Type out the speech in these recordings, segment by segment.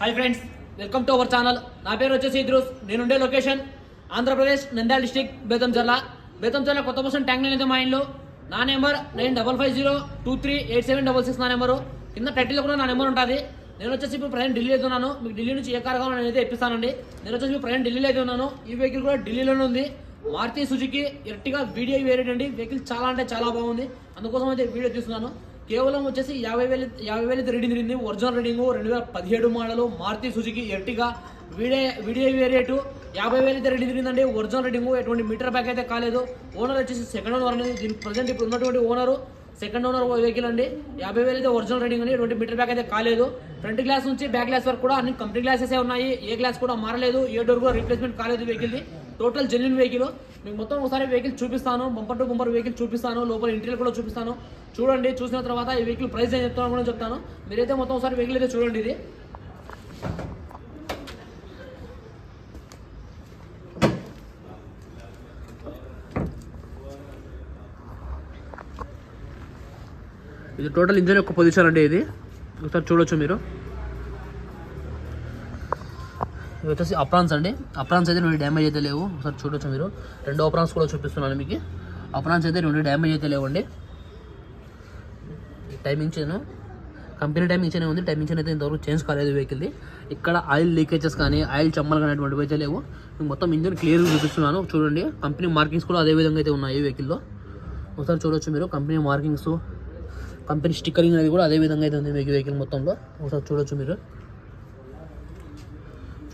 Hi friends welcome to our channel. నా పేరు వచ్చేసి ఇద్రూస్. నేనుండే లొకేషన్ ఆంధ్రప్రదేశ్ నంద్యాల డిస్టిక్ బేతంచర్ల. బేతంచర్ల కొత్త బస్సు ట్యాంక్ లైన్ అయితే మా ఇంట్లో నా number nine double five zero two three eight seven double six నా నెంబరు. కింద టైటిల్లో కూడా నా నెంబర్ ఉంటుంది. నేను వచ్చేసి ఇప్పుడు ప్రయాణం ఢిల్లీ అయితే ఉన్నాను. మీకు ఢిల్లీ నుంచి ఏ కార్ కావాలో అయితే ఇప్పిస్తానండి. నేను వచ్చేసి ఇప్పుడు ప్రయాణం ఢిల్లీలో అయితే ఉన్నాను. ఈ వెహికల్ కూడా ఢిల్లీలోనే ఉంది. మారుతి సుజుకి ఎర్టిగా వీడియో వేరేటండి. అండి వెహికల్ చాలా అంటే చాలా బాగుంది. అందుకోసం అయితే వీడియో తీస్తున్నాను. కేవలం వచ్చేసి యాభై వేలు యాభై వేలు అయితే రీడింగ్ తిరిగింది. ఒరిజినల్ రీడింగ్ రెండు వేల పదిహేడు model Maruti Suzuki Ertiga. Video video variant యాభై వేలు అయితే రీడింగ్ తిరిగిందండి. ఒరిజినల్ రీడింగ్ ఎటువంటి మీటర్ బ్యాక్ అయితే కాలేదు. ఓనర్ వచ్చేసి సెకండ్ ఓనర్ అనేది దీని ప్రజెంట్ ఇప్పుడు ఉన్నటువంటి ఓనరు సెకండ్ ఓనర్ వెహికల్ అండి. యాభై వేలు అయితే ఒరిజినల్ రీడింగ్ అండి. ఎటువంటి మీటర్ బ్యాక్ అయితే కాలేదు. ఫ్రంట్ గ్లాస్ నుంచి బ్యాక్ గ్లాస్ వరకు కూడా అన్ని కంపెనీ గ్లాసెస్ ఉన్నాయి. ఏ గ్లాస్ కూడా మారలేదు. ఏ డోర్ కూడా రీప్లేస్మెంట్ కాలేదు వెహికల్ది టోటల్ జెన్యున్ వెహికల్ మీకు మొత్తం ఒకసారి వెహికల్ చూపిస్తాను. బంపర్ టు బంపర్ వెహికల్ చూపిస్తాను. లోపల ఇంటీరియర్ కూడా చూపిస్తాను. చూడండి చూసిన తర్వాత ఈ వెహికల్ ప్రైస్ ఏం చెప్తాను కూడా చెప్తాను. మీరైతే మొత్తం ఒకసారి వెహికల్ అయితే చూడండి ఇది. ఇది టోటల్ ఇంజన్ యొక్క పొజిషన్ అండి ఇది. ఒకసారి చూడొచ్చు మీరు. ఇవి వచ్చేసి అప్రాన్స్ అండి. అప్రాన్స్ అయితే రెండు డ్యామేజ్ అయితే లేవు. ఒకసారి చూడొచ్చు మీరు. రెండు అప్రాన్స్ కూడా చూపిస్తున్నాను మీకు. అప్రాన్స్ అయితే రెండు డ్యామేజ్ అయితే లేవండి. టైమింగ్ చేయను కంపెనీ టైమింగ్ చేయనే ఉంది. టైమింగ్ చైన్ అయితే ఇంతవరకు చేంజ్ కాలేదు వెహికల్ది ఇక్కడ ఆయిల్ లీకేజెస్ కానీ ఆయిల్ చమ్మలు కానీ అటువంటివి అయితే లేవు. మొత్తం ఇంజన్ క్లియర్గా చూపిస్తున్నాను. చూడండి. కంపెనీ మార్కింగ్స్ కూడా అదే విధంగా అయితే ఉన్నాయి వెహికల్లో ఒకసారి చూడొచ్చు మీరు. కంపెనీ మార్కింగ్స్ కంపెనీ స్టిక్కరింగ్ అనేది కూడా అదే విధంగా అయితే ఉంది మీకు వెహికల్ మొత్తంలో. ఒకసారి చూడొచ్చు మీరు.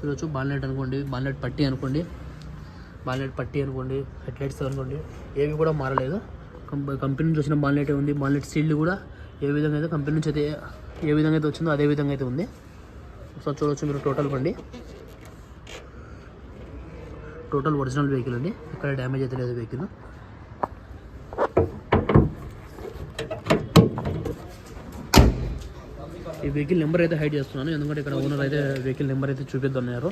చూడొచ్చు. బాల్నెట్ అనుకోండి బాల్నెట్ పట్టి అనుకోండి బాల్నెట్ పట్టి అనుకోండి హెడ్లైట్స్ అనుకోండి ఏవి కూడా మారలేదు. కంపెనీ నుంచి వచ్చిన బాల్నెట్ ఉంది. బాల్నెట్ సీల్డ్ కూడా ఏ విధంగా అయితే కంపెనీ నుంచి అయితే ఏ విధంగా అయితే వచ్చిందో అదే విధంగా అయితే ఉంది. ఒకసారి చూడొచ్చు మీరు టోటల్ బండి. టోటల్ ఒరిజినల్ వెహికల్ అండి. ఇక్కడ డ్యామేజ్ అయితే లేదు వెహికల్. ఈ వెహికల్ నెంబర్ అయితే హైడ్ చేస్తున్నాను. ఎందుకంటే ఇక్కడ ఓనర్ అయితే వెహికల్ నెంబర్ అయితే చూపిద్దన్నారు.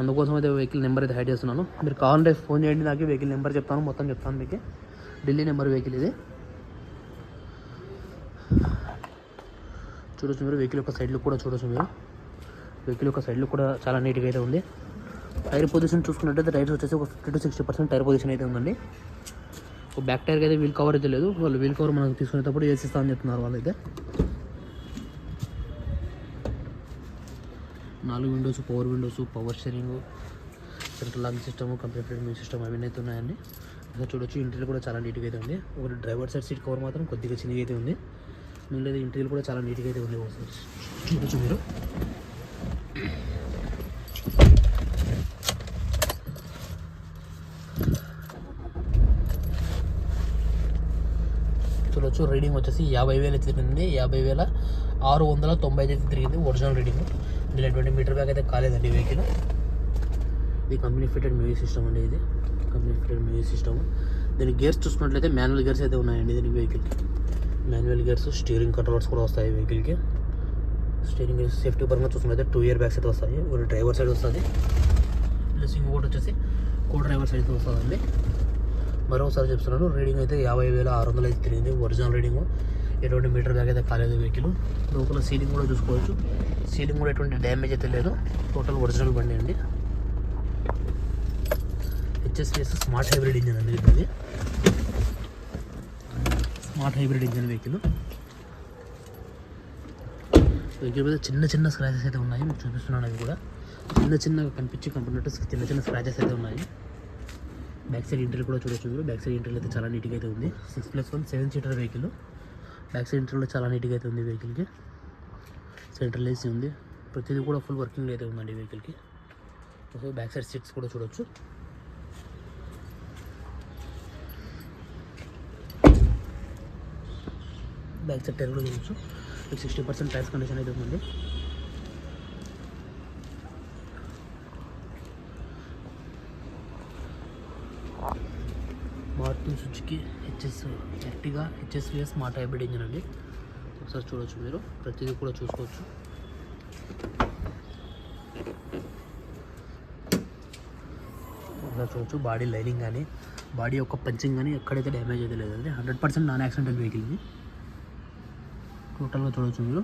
అందుకోసం అయితే వెహికల్ నెంబర్ అయితే హైడ్ చేస్తున్నాను. మీరు కావాలంటే ఫోన్ చేయండి నాకు వెహికల్ నెంబర్ చెప్తాను మొత్తం చెప్తాను మీకు. ఢిల్లీ నెంబర్ వెహికల్ ఇది. చూడొచ్చు మీరు వెహికల్ యొక్క సైడ్లో కూడా చూడొచ్చు మీరు. వెహికల్ యొక్క సైడ్లో కూడా చాలా నీట్గా అయితే ఉంది. టైర్ పొజిషన్ చూసుకున్నట్టయితే టైర్స్ వచ్చేసి ఒక fifty to sixty percent tyre position అయితే ఉందండి. ఒక బ్యాక్ టైర్కి అయితే వీల్ కవర్ అయితే లేదు. వాళ్ళు వీల్ కవర్ మనం తీసుకునేటప్పుడు వేసిస్తా అని చెప్తున్నారు వాళ్ళు నాలుగు windows power windows power steering central lock system computer music system అవన్నీ అయితే ఉన్నాయండి. ఇంకా చూడొచ్చు ఇంటీరియర్ కూడా చాలా నీట్గా అయితే ఉంది. ఒకటి డ్రైవర్ సైడ్ సీట్ కవర్ మాత్రం కొద్దిగా చిన్నగా అయితే ఉంది. మిగిలిన ఇంటీరియర్ కూడా చాలా నీట్గా అయితే ఉంది చూడొచ్చు మీరు. చూడొచ్చు రీడింగ్ వచ్చేసి యాభై వేలు అయితే తిరిగింది. యాభై వేల ఆరు వందల తొంభై అయితే తిరిగింది ఒరిజినల్ రీడింగ్ ఇందులో ట్వంటీ మీటర్ బ్యాగ్ అయితే కాలేదండి వెహికల్ ఇది కంపెనీ ఫిటెడ్ మ్యూజిక్ సిస్టమ్ అండి ఇది. కంపెనీ ఫిటెడ్ మ్యూజిక్ సిస్టమ్ దీని గేర్స్ చూసుకున్నట్లయితే మాన్యువల్ గేర్స్ అయితే ఉన్నాయండి దీని వెహికల్కి మాన్యువల్ గేర్స్ స్టీరింగ్ కంట్రోల్స్ కూడా వస్తాయి వెహికల్కి స్టీరింగ్ గేర్స్ సేఫ్టీ పరంగా చూసుకున్నట్లయితే టూ ఇయర్ బ్యాగ్స్ అయితే వస్తాయి. ఒకటి డ్రైవర్ సైడ్ వస్తుంది. ప్లస్ ఇంకొకటి వచ్చేసి కో డ్రైవర్ సైడ్ అయితే వస్తుందండి. మరోసారి చెప్తున్నాను రీడింగ్ అయితే యాభై వేల ఆరు వందలు అయితే తిరిగింది. Original reading. ఎటువంటి మీటర్ బ్యాగ్ అయితే కాలేదు వెహికల్. లోపల సీలింగ్ కూడా చూసుకోవచ్చు. సీలింగ్ కూడా ఎటువంటి డ్యామేజ్ అయితే లేదు. టోటల్ ఒరిజినల్ బండి అండి. హెచ్ఎస్పిఎస్ స్మార్ట్ హైబ్రిడ్ ఇంజన్ అండి ఇది. Smart hybrid engine vehicle vehicle మీద చిన్న చిన్న స్క్రాచెస్ అయితే ఉన్నాయి. మీకు చూపిస్తున్నాను అవి కూడా. చిన్న చిన్న కనిపించి కంపెనీ చిన్న చిన్న స్క్రాచెస్ అయితే ఉన్నాయి. బ్యాక్ సైడ్ ఇంటర్ కూడా చూడొచ్చు మీరు. బ్యాక్ సైడ్ ఇంటర్ అయితే చాలా నీట్గా అయితే ఉంది. Six plus one seven seater vehicle back side ఇంటర్లో చాలా నీట్గా అయితే ఉంది వెహికల్కి సెంట్రల్ ఏసీ ఉంది. ప్రతిదీ కూడా ఫుల్ వర్కింగ్ అయితే ఉందండి వెహికల్కి సో బ్యాక్ సైడ్ సీట్స్ కూడా చూడొచ్చు. బ్యాక్ సైడ్ టైర్ కూడా చూడొచ్చు. సిక్స్టీ పర్సెంట్ టైర్స్ కండిషన్ అయితే ఉందండి మారుతుంది Suzuki HS Ertiga HSVS smart hybrid engine అండి. ఒకసారి చూడొచ్చు మీరు. ప్రతిదీ కూడా చూసుకోవచ్చు. ఒకసారి చూడొచ్చు బాడీ లైనింగ్ కానీ బాడీ యొక్క పంచింగ్ కానీ ఎక్కడైతే డ్యామేజ్ అయితే లేదండి. Hundred percent non accidental vehicle ఇది. టోటల్గా చూడొచ్చు మీరు.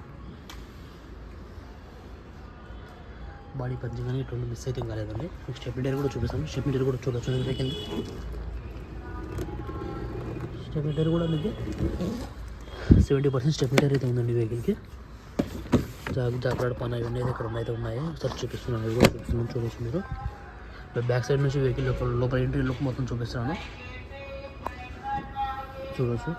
బాడీ పంచింగ్ కానీ ఇటువంటి మిస్ అయితే ఏం కాలేదండి. మీకు స్టెప్ కూడా చూపిస్తాను. స్టెప్ కూడా చూడొచ్చు వెహికల్ స్టెప్ మీటర్ కూడా మీకు సెవెంటీ పర్సెంట్ స్టెప్ మీటర్ అయితే ఉందండి వెహికల్కి జాగ్ జాగ్రత్త పని అవి ఉన్నాయి ఇక్కడ అయితే ఉన్నాయి. ఒకసారి చూపిస్తున్నాను అవి కూడా చూపిస్తున్నాను చూడొచ్చు మీరు. బ్యాక్ సైడ్ నుంచి వెహికల్ లోపల లోపల ఎంట్రీ లుక్ మొత్తం చూపిస్తున్నాను. చూడొచ్చు.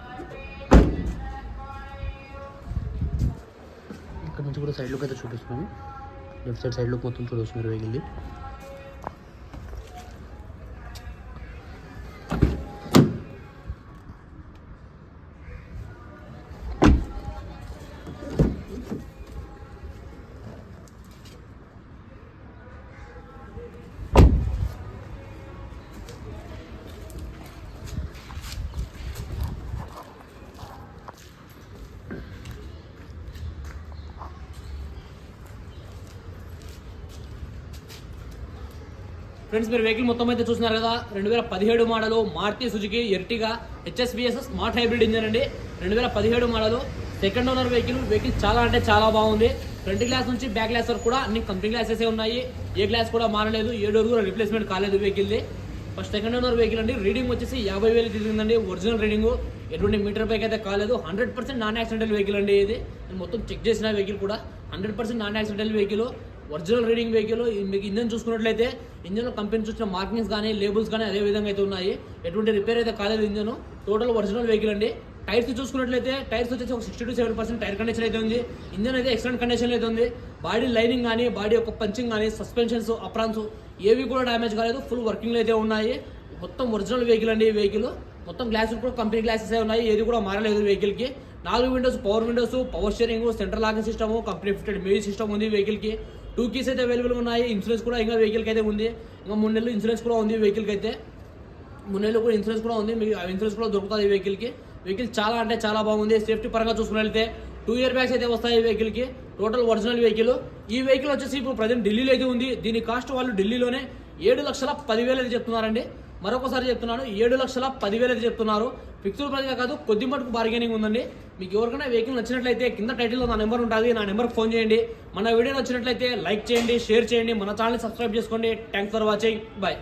ఇక్కడ నుంచి కూడా సైడ్ లుక్ అయితే చూపిస్తున్నాను. లెఫ్ట్ సైడ్ సైడ్ లుక్ మొత్తం చూడవచ్చు మీరు వెహికల్ది ఫ్రెండ్స్ మీరు వెహికల్ మొత్తం అయితే చూస్తున్నారు కదా. రెండు వేల పదిహేడు model Maruti Suzuki Ertiga HSBS smart hybrid engine అండి. రెండు వేల పదిహేడు model second owner vehicle. Vehicle చాలా అంటే చాలా బాగుంది. ఫ్రంట్ గ్లాస్ నుంచి బ్యాక్ గ్లాస్ వరకు కూడా అన్ని కంపెనీ గ్లాసెస్ ఉన్నాయి. ఏ గ్లాస్ కూడా మారలేదు ఏడు డోర్ కూడా రిప్లేస్మెంట్ కాలేదు వెహికల్ది. ఫస్ట్ సెకండ్ ఓనర్ వెహికల్ అండి. రీడింగ్ వచ్చేసి యాభై వేలు తిరిగిందండి ఒరిజినల్ రీడింగ్. ఎటువంటి మీటర్ బైక్ అయితే కాలేదు. Hundred percent non accidental vehicle అండి ఇది. మొత్తం చెక్ చేసిన వెహికల్ కూడా. Hundred percent non accidental vehicle. Original reading vehicle మీకు ఇంజన్ చూసుకున్నట్లయితే ఇంజన్లో కంపెనీ చూసిన మార్కింగ్స్ కానీ లేబుల్స్ కానీ అదే విధంగా అయితే ఉన్నాయి. ఎటువంటి రిపేర్ అయితే కాలేదు ఇంజన్. టోటల్ ఒరిజినల్ వెహికల్ అండి. టైర్స్ చూసుకున్నట్లయితే టైర్స్ వచ్చేసి ఒక sixty to seven percent tyre condition అయితే ఉంది. ఇంజన్ అయితే ఎక్సలెంట్ కండిషన్ అయితే ఉంది. బాడీ లైనింగ్ కానీ బాడీ యొక్క పంచింగ్ కానీ సస్పెన్షన్స్ అప్రాన్స్ ఏవి కూడా డ్యామేజ్ కాలేదు. ఫుల్ వర్కింగ్ అయితే ఉన్నాయి. మొత్తం ఒరిజినల్ వెహికల్ అండి ఈ వెహికల్. మొత్తం గ్లాసెస్ కూడా కంపెనీ గ్లాసెస్ ఉన్నాయి. ఏది కూడా మారలేదు వెహికల్కి నాలుగు windows power windows power steering central locking system company fitted music system ఉంది వెహికల్కి టూ కీస్ అయితే అవైలబుల్ ఉన్నాయి. ఇన్సూరెన్స్ కూడా ఇంకా వెహికల్ అయితే ఉంది. ఇంకా మూడు నెలలు ఇన్సూరెన్స్ కూడా ఉంది వెహికల్కి అయితే. మూడు నెలలు కూడా ఇన్సూరెన్స్ కూడా ఉంది. మీకు ఆ ఇన్సూరెన్స్ కూడా దొరుకుతుంది ఈ వెహికల్ వెహికల్ చాలా అంటే చాలా బాగుంది. సేఫ్టీ పరంగా చూసుకున్నట్లయితే టూ ఇయర్ బ్యాగ్స్ అయితే వస్తాయి ఈ టోటల్ ఒరిజినల్ వెహికల్ ఈ వెహికల్ వచ్చేసి ఇప్పుడు ప్రజెంట్ ఢిల్లీలో అయితే ఉంది. దీని కాస్ట్ వాళ్ళు ఢిల్లీలోనే ఏడు లక్షల పదివేలు అయితే చెప్తున్నారండి. మరొకసారి చెప్తున్నాను ఏడు లక్షల పదివేలు అయితే చెప్తున్నారు ఫిక్స్డ్ ప్రైస్గా కాదు కొద్ది మటుకు బార్గెనింగ్ ఉందండి. మీకు ఎవరికైనా వెహికల్ నచ్చినట్లయితే కింద టైటిల్లో నా నెంబర్ ఉంటుంది నా నెంబర్కి ఫోన్ చేయండి. మన వీడియో నచ్చినట్లయితే లైక్ చేయండి షేర్ చేయండి. మన ఛానల్ సబ్స్క్రైబ్ చేసుకోండి. Thanks for watching bye